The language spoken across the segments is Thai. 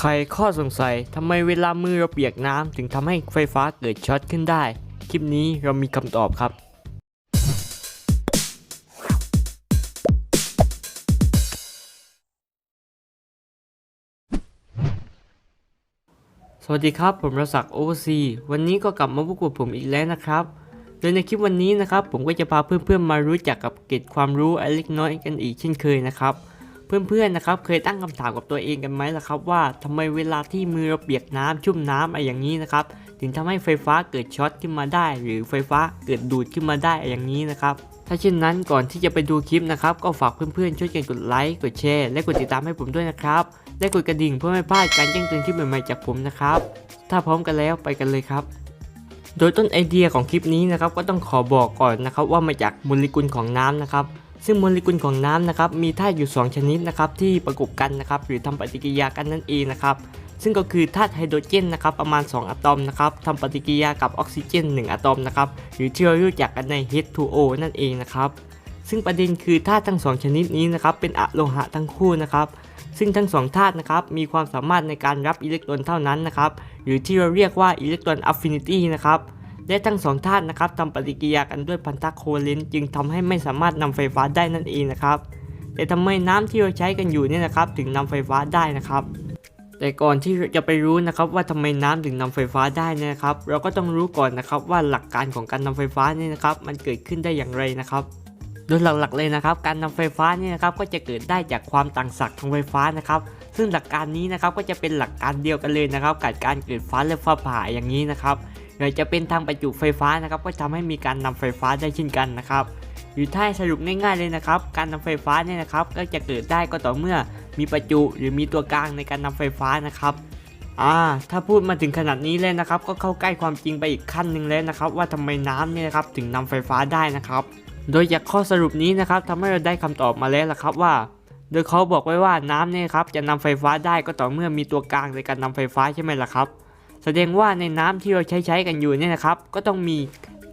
ใครข้อสงสัยทำไมเวลามือเราเปียกน้ำถึงทำให้ไฟฟ้าเกิดช็อตขึ้นได้ คลิปนี้เรามีคำตอบครับ สวัสดีครับ ผมรศักดิ์โอซีวันนี้ก็กลับมาพบกับผมอีกแล้วนะครับ โดยในคลิปวันนี้นะครับ ผมก็จะพาเพื่อนๆมารู้จักกับเกร็ดความรู้อเล็กน้อยกันอีกเช่นเคยนะครับ เพื่อนๆนะครับเคยตั้งคำถามกับตัวเองกันไหมล่ะครับว่าทำไมเวลาที่มือเราเปียกน้ำชุ่มน้ำอะไรอย่างนี้นะครับถึงทำให้ไฟฟ้าเกิดช็อตขึ้นมาได้ หรือไฟฟ้าเกิดดูดขึ้นมาได้อย่างนี้นะครับถ้าเช่นนั้นก่อนที่จะไปดูคลิปนะครับก็ฝากเพื่อนๆ ช่วยกันกดไลค์กดแชร์และกดติดตามให้ผมด้วยนะครับและกดกระดิ่งเพื่อไม่พลาดการแจ้งเตือนคลิปใหม่ๆจากผมนะครับถ้าพร้อมกันแล้วไปกันเลยครับโดยต้นไอเดียของคลิปนี้นะครับก็ต้องขอบอกก่อนนะครับว่ามาจากโมเลกุลของน้ำนะครับ ซึ่งโมเลกุลของน้ำนะครับมีธาตุอยู่ 2 ชนิดนะครับที่ประกบกันนะครับหรือทำปฏิกิริยากันนั่นเองนะครับซึ่งก็คือธาตุไฮโดรเจนนะครับประมาณ 2 อะตอมนะครับทำปฏิกิริยากับออกซิเจน 1 อะตอมนะครับหรือที่เรารู้จักกันใน H2O นั่นเองนะครับซึ่งประเด็นคือธาตุทั้งสองชนิดนี้นะครับเป็นอะโลหะทั้งคู่นะครับซึ่งทั้งสองธาตุนะครับมีความสามารถในการรับอิเล็กตรอนเท่านั้นนะครับหรือที่เราเรียกว่าอิเล็กตรอนอัฟฟินิตี้นะครับ และทั้งสองธาตุนะครับทำปฏิกิริยากันด้วยพันธะโคเลนจึงทำให้ไม่สามารถนำไฟฟ้าได้นั่นเองนะครับแต่ทำไมน้ำที่เราใช้กันอยู่เนี่ยนะครับถึงนำไฟฟ้าได้นะครับ แต่ก่อนที่จะไปรู้นะครับว่าทำไมน้ำถึงนำไฟฟ้าได้นยนะครับ เราก็ต้องรู้ก่อนนะครับว่าหลักการของการนำไฟฟ้าเนี่ยนะครับ มันเกิดขึ้นได้อย่างไรนะครับโดยหลักๆเลยนะครับ การนำไฟฟ้านี่นะครับก็จะเกิดได้จากความต่างศักย์ของไฟฟ้านะครับ ซึ่งหลักการนี้นะครับก็จะเป็นหลักการเดียวกันเลยนะครับกับการเกิดฟ้าและฟ้าผ่าอย่างนี้นะครับ หรือจะเป็นทางประจุไฟฟ้านะครับ ก็ทำให้มีการนำไฟฟ้าได้เช่นกันนะครับหรือถ้าให้สรุปง่ายๆเลยนะครับ การนำไฟฟ้าเนี่ยนะครับ ก็จะเกิดได้ก็ต่อเมื่อมีประจุหรือมีตัวกลางในการนำไฟฟ้านะครับอ่าถ้าพูดมาถึงขนาดนี้เลยนะครับ ก็เข้าใกล้ความจริงไปอีกขั้นหนึ่งแล้วนะครับ ว่าทำไมน้ำเนี่ยนะครับถึงนำไฟฟ้าได้นะครับ โดยจากข้อสรุปนี้นะครับทำให้เราได้คำตอบมาแล้วล่ะครับว่า โดยเขาบอกไว้ว่าน้ำเนี่ยครับจะนำไฟฟ้าได้ก็ต่อเมื่อมีตัวกลางในการนำไฟฟ้าใช่ไหมล่ะครับ แสดงว่าในน้ำที่เราใช้ใช้กันอยู่เนี่ยนะครับ ก็ต้องมี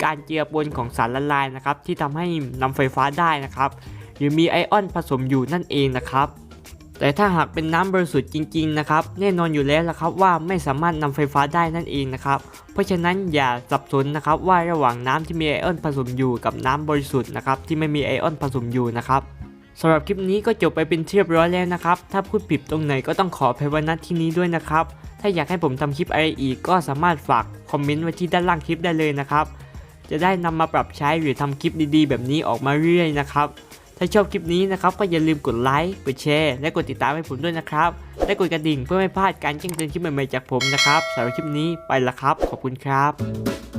การเจือปนของสารละลายนะครับ ที่ทำให้นำไฟฟ้าได้นะครับ หรือมีไอออนผสมอยู่นั่นเองนะครับ แต่ถ้าหากเป็นน้ำบริสุทธิ์จริง ๆ นะครับ แน่นอนอยู่แล้วละครับว่าไม่สามารถนำไฟฟ้าได้นั่นเองนะครับ เพราะฉะนั้นอย่าสับสนนะครับว่าระหว่างน้ำที่มีไอออนผสมอยู่กับน้ำบริสุทธิ์นะครับที่ไม่มีไอออนผสมอยู่นะครับ สำหรับคลิปนี้ก็จบไปเป็นเรียบร้อยแล้วนะครับ ถ้าพูดผิดตรงไหนก็ต้องขออภัยไว้ณที่นี้ด้วยนะครับ ถ้าอยากให้ผมทำคลิปอะไรอีกก็สามารถฝากคอมเมนต์ไว้ที่ด้านล่างคลิปได้เลยนะครับ จะได้นำมาปรับใช้หรือทำคลิปดีๆ แบบนี้ออกมาเรื่อยๆนะครับ ถ้าชอบคลิปนี้นะครับก็อย่าลืมกดไลค์ กดแชร์ และกดติดตามให้ผมด้วยนะครับ และกดกระดิ่งเพื่อไม่พลาดการแจ้งเตือนคลิปใหม่ๆจากผมนะครับสำหรับคลิปนี้ไปละครับ ขอบคุณครับ